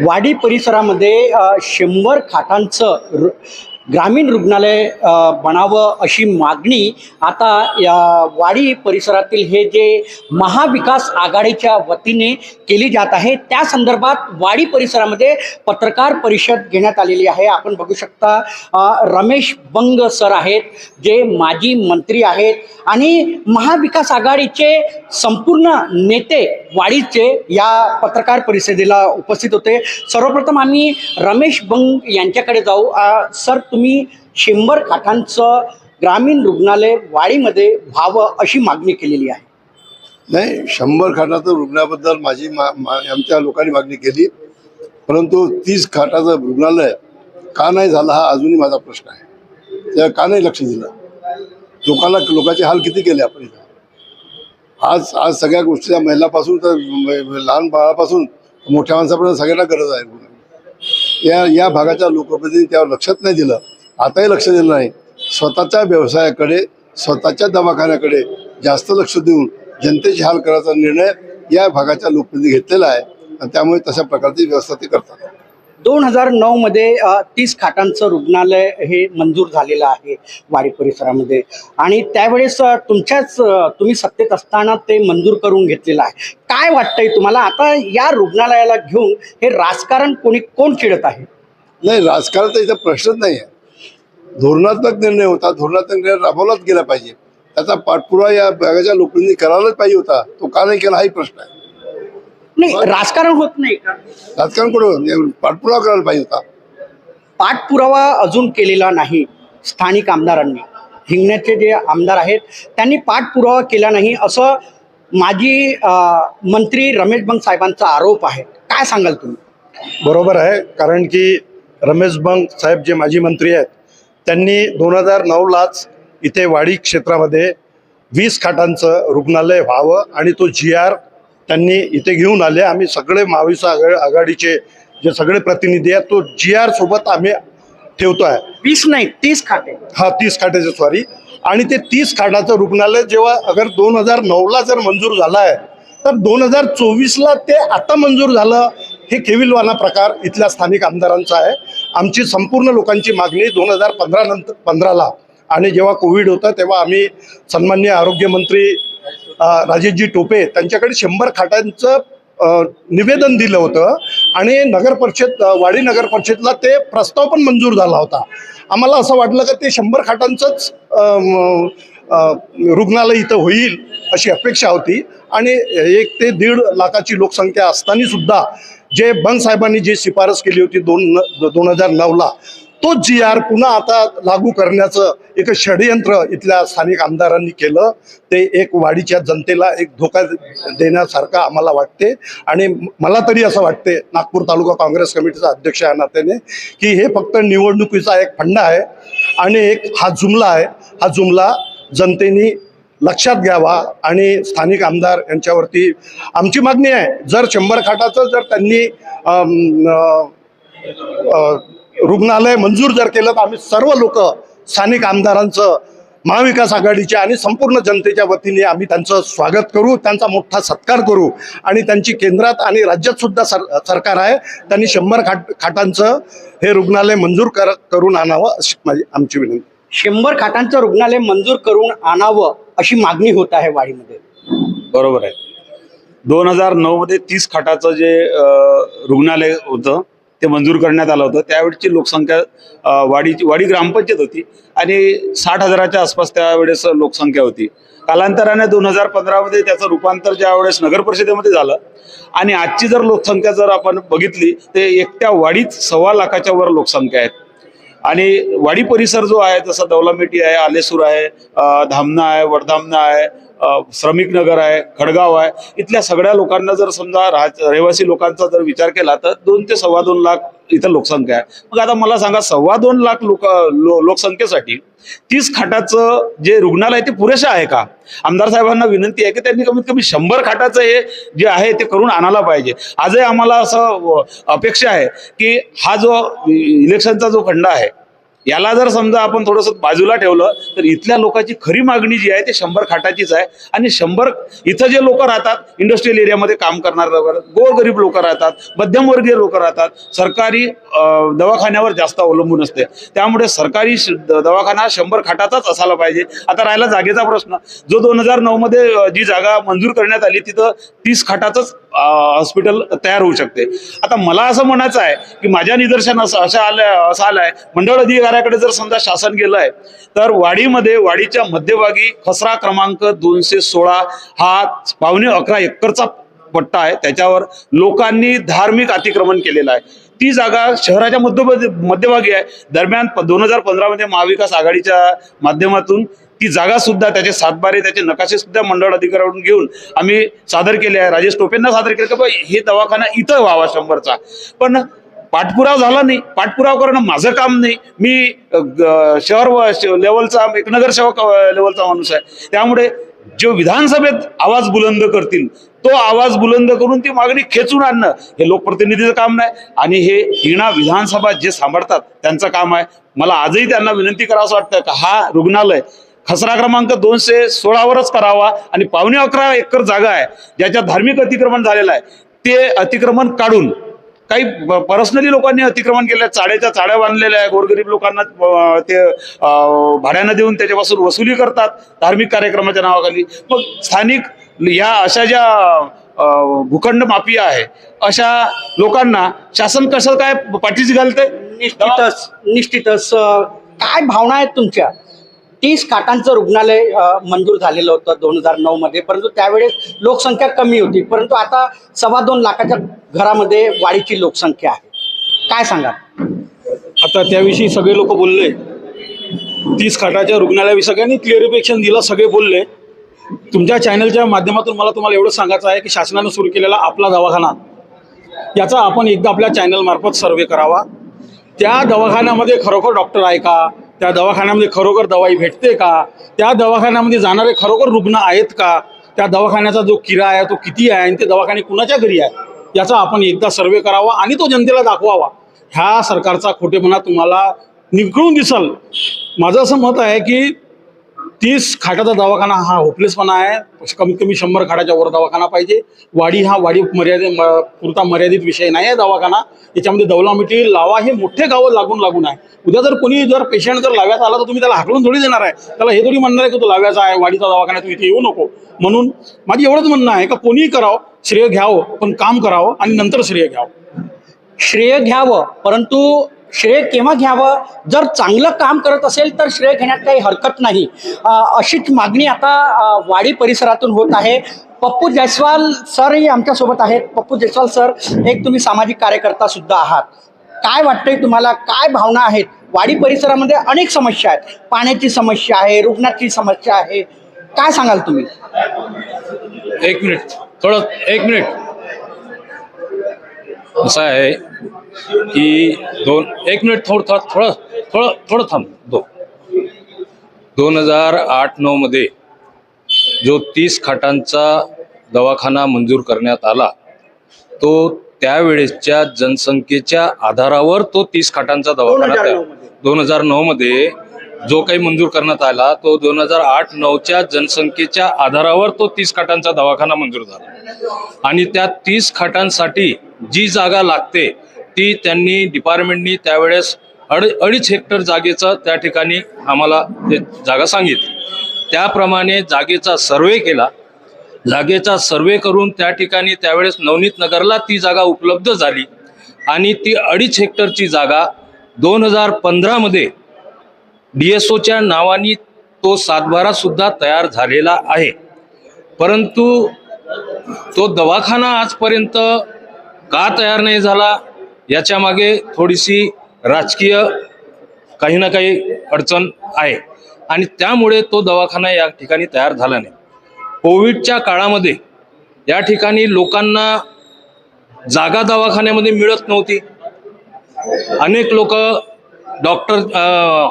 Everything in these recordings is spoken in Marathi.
वाडी परिसरामध्ये शंभर खाटांचं ग्रामीण रुग्णालय बनावं अशी मागणी आता या वाडी परिसरातील हे जे महाविकास आघाडीच्या वतीने केली जात आहे त्या संदर्भात वाडी परिसरामध्ये पत्रकार परिषद घेण्यात आलेली आहे. आपण बघू शकता रमेश बंग सर आहेत जे माजी मंत्री आहेत आणि महाविकास आघाडीचे संपूर्ण नेते वाडीचे या पत्रकार परिषदेला उपस्थित होते. सर्वप्रथम आम्ही रमेश बंग यांच्याकडे जाऊ. सर तुम्ही शंभर खाटांचं ग्रामीण रुग्णालय वाडीमध्ये व्हावं अशी मागणी केलेली आहे. नाही शंभर खाटाचं रुग्णाबद्दल माझी मा, मा आमच्या लोकांनी मागणी केली. परंतु तीस खाटाचं रुग्णालय का नाही झालं हा अजूनही माझा प्रश्न आहे. त्या का नाही लक्ष दिलं? लोकांना लोकांचे हाल किती केले आपण इथं? आज आज सगळ्या गोष्टी महिलापासून तर लहान बाळापासून मोठ्या माणसापर्यंत सगळ्यांना गरज आहे. या या भागाच्या लोकप्रतिनिधी त्यावर लक्षात नाही दिलं. आताही लक्ष दिलं नाही. स्वतःच्या व्यवसायाकडे स्वतःच्या दवाखान्याकडे जास्त लक्ष देऊन जनतेचे हाल करायचा निर्णय या भागाच्या लोकप्रतिनिधी घेतलेला आहे. आणि त्यामुळे तशा प्रकारची व्यवस्था ते करतात. दोन हजार नऊमध्ये तीस खाटांचं रुग्णालय हे मंजूर झालेलं आहे वारी परिसरामध्ये. आणि त्यावेळेस तुमच्याच तुम्ही सत्तेत असताना ते मंजूर करून घेतलेलं आहे. काय वाटतंय तुम्हाला? आता या रुग्णालयाला घेऊन हे राजकारण कोणी कोण खेळत आहे? नाही राजकारणाचा इथं प्रश्नच नाही आहे. धोरणात्मक निर्णय होता. धोरणात्मक निर्णय राबवलाच गेला पाहिजे. त्याचा पाठपुरावा या भागाच्या लोकांनी करायलाच पाहिजे होता. तो का नाही केला हाही प्रश्न आहे. नाही राजकारण होत नाही. का राजकारण कुठं पाठपुरावा करायला पाहिजे होता. पाठपुरावा अजून केलेला नाही स्थानिक आमदारांनी. हिंगण्याचे जे आमदार आहेत त्यांनी पाठपुरावा केला नाही असं माजी मंत्री रमेश बंग साहेबांचा आरोप आहे. काय सांगाल तुम्ही? बरोबर आहे कारण की रमेश बंग साहेब जे माजी मंत्री आहेत त्यांनी दोन हजार नऊलाच इथे वाडी क्षेत्रामध्ये वीस खाटांचं रुग्णालय व्हावं आणि तो जी आर त्यांनी इथे घेऊन आले. आम्ही सगळे महाविकास आघा आघाडीचे जे सगळे प्रतिनिधी आहेत तो जी आर सोबत आम्ही ठेवतो आहे वीस नाही तीस खाते. हा तीस खाटाचे सॉरी. आणि ते तीस खाटाचं रुग्णालय जेव्हा अगर दोन हजार नऊला जर मंजूर झालं आहे तर दोन हजार चोवीसला ते आता मंजूर झालं. हे केविलवाना प्रकार इथल्या स्थानिक आमदारांचा आहे. आमची संपूर्ण लोकांची मागणी दोन हजार पंधरा नंतर पंधराला. आणि जेव्हा कोविड होतं तेव्हा आम्ही सन्मान्य आरोग्यमंत्री राजेशजी टोपे त्यांच्याकडे शंभर खाटांचं निवेदन दिलं होतं आणि नगर परिषद वाडी नगर परिषदला ते प्रस्ताव पण मंजूर झाला होता. आम्हाला असं वाटलं का ते शंभर खाटांचंच रुग्णालय इथं होईल अशी अपेक्षा होती आणि एक ते दीड लाखाची लोकसंख्या असताना सुद्धा जे बन साहेबांनी जी शिफारस केली होती दोन दोन हजार नऊला तोच जी आर पुन्हा आता लागू करण्याचं एक षडयंत्र इथल्या स्थानिक आमदारांनी केलं. ते एक वाडीच्या जनतेला एक धोका देण्यासारखं आम्हाला वाटते. आणि मला तरी असं वाटते नागपूर तालुका काँग्रेस कमिटीचा अध्यक्ष या नात्याने की हे फक्त निवडणुकीचा एक फंडा आहे आणि एक हा जुमला आहे. हा जुमला जनतेने लक्षात घ्यावा आणि स्थानिक आमदार यांच्यावरती आमची मागणी आहे. जर शंभर खाटाचं जर त्यांनी रुग्णालय मंजूर जर केलं तर आम्ही सर्व लोक स्थानिक आमदारांचं महाविकास आघाडीच्या आणि संपूर्ण जनतेच्या वतीने आम्ही त्यांचं स्वागत करू त्यांचा मोठा सत्कार करू. आणि त्यांची केंद्रात आणि राज्यात सुद्धा सर सरकार आहे त्यांनी शंभर खाट खाटांचं हे रुग्णालय मंजूर कर करून आणावं अशी माझी आमची विनंती. शंभर खाटांचं रुग्णालय मंजूर करून आणावं अशी मागणी होत आहे वाडीमध्ये. बरोबर आहे. दोन हजार नऊ मध्ये तीस खाटाचं जे रुग्णालय होतं ते मंजूर करण्यात आलं होतं. त्यावेळची लोकसंख्या वाढीची वाडी ग्रामपंचायत होती आणि साठ हजाराच्या आसपास त्यावेळेस लोकसंख्या होती. कालांतराने दोन हजार पंधरामध्ये त्याचं रूपांतर ज्या वेळेस नगर परिषदेमध्ये झालं आणि आजची जर लोकसंख्या जर आपण बघितली ते एकट्या वाडीत सव्वा लाखाच्या वर लोकसंख्या आहेत. आणि वाडी परिसर जो आहे जसं दौलामेटी आहे आलेसूर आहे धामना धामणा आहे वडधामणा आहे श्रमिक नगर आहे खडगाव आहे इथल्या सगळ्या लोकांना जर समजा राज रहिवासी लोकांचा जर विचार केला तर दोन ते सव्वा दोन लाख इथं लोकसंख्या आहे. मग आता मला सांगा सव्वा दोन लाख लोक लो, लोकसंख्येसाठी तीस खाटाचं जे रुग्णालय ते पुरेसं आहे का? आमदार साहेबांना विनंती आहे की त्यांनी कमीत कमी शंभर खाटाचं हे जे आहे ते करून आणायला पाहिजे. आजही आम्हाला असं अपेक्षा आहे की हा जो इलेक्शनचा जो खंड आहे याला जर समजा आपण थोडंसं बाजूला ठेवलं तर इथल्या लोकांची खरी मागणी जी आहे ते शंभर खाटाचीच आहे. आणि शंभर इथं जे लोक राहतात इंडस्ट्रियल एरियामध्ये काम करणारे लोक गोरगरीब लोक राहतात मध्यमवर्गीय लोक राहतात सरकारी दवाखान्यावर जास्त अवलंबून असते. त्यामुळे सरकारी श- दवाखाना शंभर खाटाचाच असायला पाहिजे. आता राहिला जागेचा प्रश्न. जो दोन हजार नऊमध्ये जी जागा मंजूर करण्यात आली तिथं तीस खाटाचंच हॉस्पिटल तयार होऊ शकते. आता मला असं म्हणायचं आहे की माझ्या निदर्शन असं असं आलं असं आलंय. मंडळ अधिकाऱ्याकडे जर समजा शासन गेलंय तर वाडीमध्ये वाडीच्या मध्यभागी खसरा क्रमांक दोनशे सोळा हा पावणे अकरा एकरचा पट्टा आहे. त्याच्यावर लोकांनी धार्मिक अतिक्रमण केलेलं आहे. ती जागा शहराच्या मध्य मध्यभागी आहे. दरम्यान दोन हजार पंधरामध्ये महाविकास आघाडीच्या माध्यमातून ती जागा सुद्धा त्याचे सातबारे त्याचे नकाशे सुद्धा मंडळ अधिकाऱ्याकडून घेऊन आम्ही सादर केले आहे. राजेश टोपेंना सादर केले की बा हे दवाखाना इथं व्हावा शंभरचा. पण पाठपुरावा झाला नाही. पाठपुरावा करणं माझं काम नाही. मी शहर व- लेवलचा एक नगरसेवक लेवलचा माणूस आहे. त्यामुळे जो विधानसभेत आवाज बुलंद करतील तो आवाज बुलंद करून ती मागणी खेचून आणणं हे लोकप्रतिनिधीचं काम नाही. आणि हे हिणा विधानसभा जे सांभाळतात त्यांचं काम आहे. मला आजही त्यांना विनंती करावं वाटतं का? हा रुग्णालय खसरा क्रमांक दोनशे सोळावरच करावा आणि पावणे अकरा एकर जागा आहे ज्याच्यात धार्मिक अतिक्रमण झालेलं आहे. ते अतिक्रमण काढून काही पर्सनली लोकांनी अतिक्रमण केलं चाड्याच्या चाड्या बांधलेल्या आहे गोरगरीब लोकांना ते भाड्यानं देऊन त्याच्यापासून वसुली करतात धार्मिक कार्यक्रमाच्या नावाखाली. मग स्थानिक या अशा ज्या भूखंड माफिया आहे अशा लोकांना शासन कसं काय पाठीशी घालते निश्चितच निश्चितच काय भावना आहेत तुमच्या? तीस खाटांचं रुग्णालय मंजूर झालेलं होतं दोन हजार नऊमध्ये परंतु त्यावेळेस लोकसंख्या कमी होती. परंतु आता सव्वा दोन लाखाच्या घरामध्ये वाढीची लोकसंख्या आहे. काय सांगा आता त्याविषयी सगळे लोक बोलले. तीस खाटाच्या रुग्णालयाविषयी सगळ्यांनी क्लिअरिफिकेशन दिलं सगळे बोलले. तुमच्या चॅनलच्या माध्यमातून मला तुम्हाला एवढं सांगायचं आहे की शासनानं सुरू केलेला आपला दवाखाना याचा आपण एकदा आपल्या चॅनलमार्फत सर्वे करावा. त्या दवाखान्यामध्ये खरोखर डॉक्टर आहे का? त्या दवाखान्यामध्ये खरोखर दवाई भेटते का? त्या दवाखान्यामध्ये जाणारे खरोखर रुग्ण आहेत का? त्या दवाखान्याचा जो किराया आहे तो किती आहे आणि ते दवाखाने कुणाच्या घरी आहे? याचा आपण एकदा सर्वे करावा आणि तो जनतेला दाखवावा. ह्या सरकारचा खोटेपणा तुम्हाला निकळून दिसल. माझं असं मत आहे की तीस खाटाचा दवाखाना हा होपलेसपणा आहे. कमीत कमी शंभर खाटाच्या वर दवाखाना पाहिजे. वाडी हा वाडी मर्यादे पुरता मर्यादित विषय नाही आहे दवाखाना. याच्यामध्ये दौला मिठी लावा हे मोठे गावं लागून लागून आहे. उद्या जर कोणी जर पेशंट जर लाव्याचा आला तर तुम्ही त्याला हाकलून थोडी देणार आहे. त्याला हे थोडी म्हणणार आहे की तो लाव्याचा आहे वाडीचा दवाखाना तू इथे येऊ नको. म्हणून माझी एवढंच म्हणणं आहे का कोणीही करावं श्रेय घ्यावं पण काम करावं आणि नंतर श्रेय घ्यावं. श्रेय घ्यावं परंतु श्रेय केव्हा घ्यावं? जर चांगलं काम करत असेल तर श्रेय घेण्यात काही हरकत नाही. अशीच मागणी आता वाडी परिसरातून होत आहे. पप्पू जयस्वाल सरही आमच्यासोबत आहेत. पप्पू जयस्वाल सर एक तुम्ही सामाजिक कार्यकर्ता सुद्धा आहात. काय वाटतंय तुम्हाला? काय भावना आहेत? वाडी परिसरामध्ये अनेक समस्या आहेत. पाण्याची समस्या आहे रुग्णाची समस्या आहे. काय सांगाल तुम्ही? एक मिनिट. थोडं एक मिनिट. असं आहे की दोन एक मिनिट थोडं थोडं थोडं थोडं थोडं थांब दो दोन हजार आठ नऊमध्ये जो तीस खाटांचा दवाखाना मंजूर करण्यात आला तो त्यावेळेसच्या जनसंख्येच्या आधारावर तो तीस खाटांचा दवाखाना 2009 तयारमध्ये. दोन हजार नऊ मध्ये जो काही मंजूर करण्यात आला तो दोन हजार आठ नऊच्या जनसंख्येच्या आधारावर तो तीस खाटांचा दवाखाना मंजूर झाला. आणि त्या तीस खाटांसाठी जी जागा लागते ती त्यांनी डिपार्टमेंटनी त्यावेळेस अड अडीच हेक्टर जागेचं त्या ठिकाणी आम्हाला ते जागा सांगितली. त्याप्रमाणे जागेचा सर्वे केला. जागेचा सर्वे करून त्या ठिकाणी त्यावेळेस नवनीत नगरला ती जागा उपलब्ध झाली. आणि ती अडीच हेक्टरची जागा दोन हजार पंधरामध्ये डीएसओच्या एस ओच्या नावाने तो सातबारा सुद्धा तयार झालेला आहे. परंतु तो दवाखाना आजपर्यंत का तयार नाही झाला याच्या मागे थोडीशी राजकीय काही ना काही अडचण आहे. आणि त्यामुळे तो दवाखाना या ठिकाणी तयार झाला नाही. कोविडच्या काळामध्ये या ठिकाणी लोकांना जागा दवाखान्यामध्ये मिळत नव्हती. अनेक लोक डॉक्टर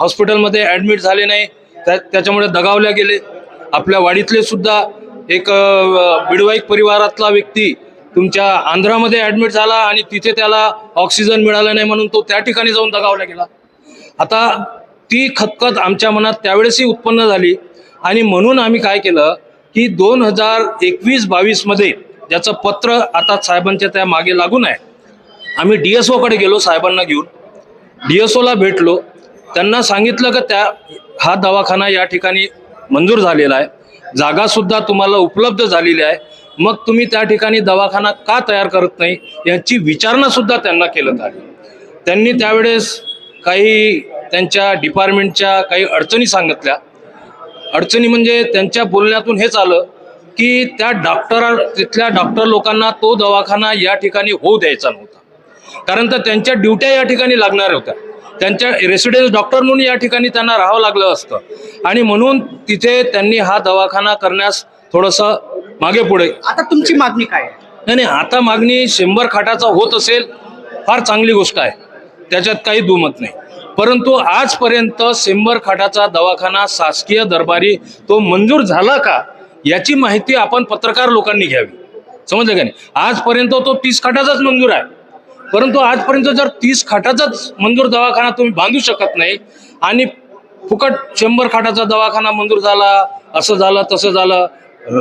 हॉस्पिटलमध्ये ॲडमिट झाले नाही त्या त्याच्यामुळे दगावल्या गेले. आपल्या वाडीतले सुद्धा एक बिडवाईक परिवारातला व्यक्ती तुमच्या आंध्रामध्ये ॲडमिट झाला आणि तिथे त्याला ऑक्सिजन मिळालं नाही म्हणून तो त्या ठिकाणी जाऊन दगावला गेला. आता ती खतखत आमच्या मनात त्यावेळेसही उत्पन्न झाली आणि म्हणून आम्ही काय केलं की दोन हजार एकवीस बावीसमध्ये ज्याचं पत्र आता साहेबांच्या त्या मागे लागून आहे. आम्ही डी एस ओकडे गेलो साहेबांना घेऊन. डी एस ओला भेटलो. त्यांना सांगितलं का त्या हा दवाखाना या ठिकाणी मंजूर झालेला आहे. जागासुद्धा तुम्हाला उपलब्ध झालेली आहे. मग तुम्ही त्या ठिकाणी दवाखाना का तयार करत नाही याची विचारणासुद्धा त्यांना केलं आली त्यांनी त्यावेळेस काही त्यांच्या डिपार्टमेंटच्या काही अडचणी सांगितल्या. अडचणी म्हणजे त्यांच्या बोलण्यातून हेच आलं की त्या डॉक्टर तिथल्या डॉक्टर लोकांना तो दवाखाना या ठिकाणी होऊ द्यायचा नव्हता. कारण तर त्यांच्या ड्युट्या या ठिकाणी लागणार होत्या. त्यांच्या रेसिडेन्स डॉक्टर म्हणून या ठिकाणी त्यांना राहावं लागलं असतं. आणि म्हणून तिथे त्यांनी हा दवाखाना करण्यास थोडंसं मागे पुढे आता तुमची मागणी काय आहे? नाही नाही आता मागणी शंभर खाटाचा होत असेल फार चांगली गोष्ट आहे. त्याच्यात काही दुमत नाही. परंतु आजपर्यंत शंभर खाटाचा दवाखाना शासकीय दरबारी तो मंजूर झाला का याची माहिती आपण पत्रकार लोकांनी घ्यावी. समजलं का नाही? आजपर्यंत तो तीस खाटाचाच मंजूर आहे. परंतु आजपर्यंत जर तीस खाटाचाच मंजूर दवाखाना तुम्ही बांधू शकत नाही आणि फुकट शंभर खाटाचा दवाखाना मंजूर झाला असं झालं तसं झालं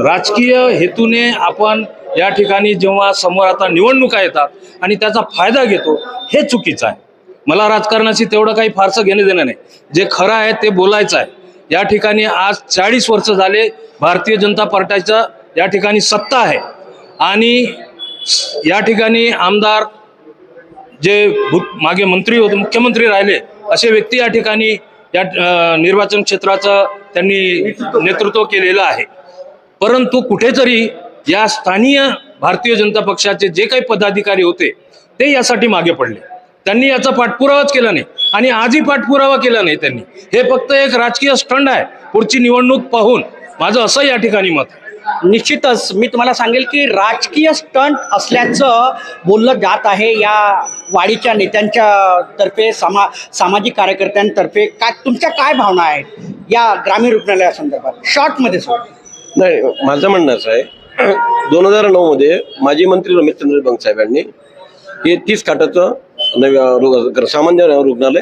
राजकीय हेतूने आपण या ठिकाणी जेव्हा समोर आता निवडणुका येतात आणि त्याचा फायदा घेतो हे चुकीचं आहे. मला राजकारणाशी तेवढं काही फारसं घेणं देणं नाही. जे खरं आहे ते बोलायचं आहे. या ठिकाणी आज चाळीस वर्ष झाले भारतीय जनता पार्टीचा या ठिकाणी सत्ता आहे. आणि या ठिकाणी आमदार जे मागे मंत्री होते मुख्यमंत्री राहिले असे व्यक्ती या ठिकाणी या निर्वाचन क्षेत्राचं त्यांनी नेतृत्व केलेलं आहे. परंतु कुठेतरी या स्थानीय भारतीय जनता पक्षाचे जे काही पदाधिकारी होते ते यासाठी मागे पडले. त्यांनी याचा पाठपुरावाच केला नाही आणि आजही पाठपुरावा केला नाही त्यांनी. हे फक्त एक राजकीय स्टंड आहे. पुढची निवडणूक पाहून. माझं असं या ठिकाणी मत आहे. निश्चितच मी तुम्हाला सांगेल की राजकीय स्टंट असल्याचं बोललं जात आहे या वाडीच्या नेत्यांच्या तर्फे सामा सामाजिक कार्यकर्त्यांतर्फे. काय तुमच्या काय भावना आहेत या ग्रामीण रुग्णालयासंदर्भात शॉर्टमध्ये सर नाही माझं म्हणणं असं आहे दोन हजार नऊमध्ये माजी मंत्री रमेशचंद्र बंग साहेबांनी हे तीस खाटाचं नव्या सामान्य रुग्णालय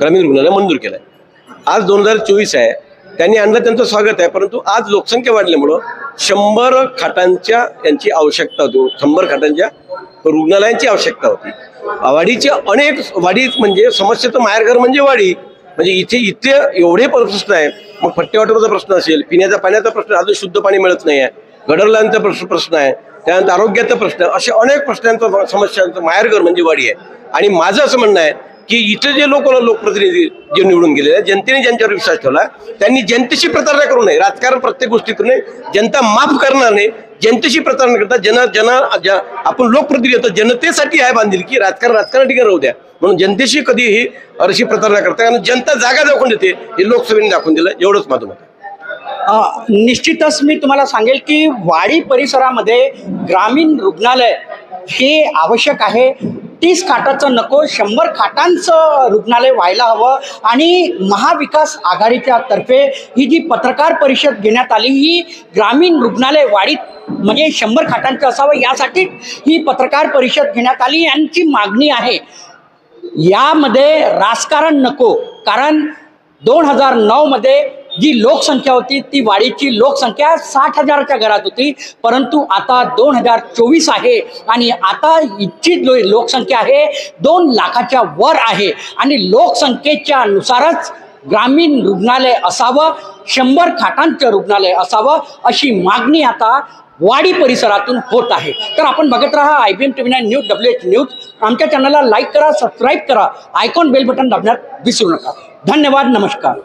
ग्रामीण रुग्णालय मंजूर केलं आहे आज दोन हजार चोवीस आहे त्यांनी आणलं त्यांचं स्वागत आहे. परंतु आज लोकसंख्या वाढल्यामुळं शंभर खाटांच्या यांची आवश्यकता होती. शंभर खाटांच्या रुग्णालयांची आवश्यकता होती. वाडीचे अनेक वाडी म्हणजे समस्येचं माहेरघर म्हणजे वाडी म्हणजे इथे इथे एवढे प्रश्न आहे मग फट्टेवाटोचा प्रश्न असेल पिण्याचा पाण्याचा प्रश्न अजून शुद्ध पाणी मिळत नाही आहे. गडरलांचा प्रश्न प्रश्न आहे. त्यानंतर आरोग्याचा प्रश्न असे अनेक प्रश्नांचा समस्यांचं माहेरघर म्हणजे वाडी आहे. आणि माझं असं म्हणणं आहे की इथे जे लोक लोकप्रतिनिधी जे निवडून गेलेले आहेत जनतेने ज्यांच्यावर विश्वास ठेवला त्यांनी जनतेशी प्रतारणा करू नये. राजकारण प्रत्येक गोष्टी करू नये. जनता माफ करणार नाही. जनतेशी प्रतारणा करता जन जन आपण लोकप्रतिनिधी होतो जनतेसाठी आहे बांधील की राजकारण राजकारण ठिकाणी राहू द्या. म्हणून जनतेशी कधीही अशी प्रतारणा करता कारण जनता जागा दाखवून देते हे लोकसभेने दाखवून दिलं एवढंच माझं मत निश्चितच मी तुम्हाला सांगेल की वाडी परिसरामध्ये ग्रामीण रुग्णालय हे आवश्यक आहे. तीस खाटाचं नको शंभर खाटांचं रुग्णालय व्हायला हवं आणि महाविकास आघाडीच्या तर्फे ही जी पत्रकार परिषद घेण्यात आली ही ग्रामीण रुग्णालय वाढीत म्हणजे शंभर खाटांचं असावं यासाठी ही पत्रकार परिषद घेण्यात आली. यांची मागणी आहे यामध्ये राजकारण नको कारण दोन हजार नऊमध्ये जी लोकसंख्या होती ती वाढीची लोकसंख्या साठ हजाराच्या घरात होती. परंतु आता दोन हजार चोवीस आहे आणि आता इच्छित लो लोकसंख्या आहे दोन लाखाच्या वर आहे. आणि लोकसंख्येच्या नुसारच ग्रामीण रुग्णालय असावं शंभर खाटांचं रुग्णालय असावं अशी मागणी आता वाडी परिसरातून होत आहे. तर आपण बघत राहा I B M T V nine news W H news. आमच्या चॅनलला लाईक करा सबस्क्राईब करा. आयकॉन बेल बटन दाबण्यात विसरू नका. धन्यवाद नमस्कार.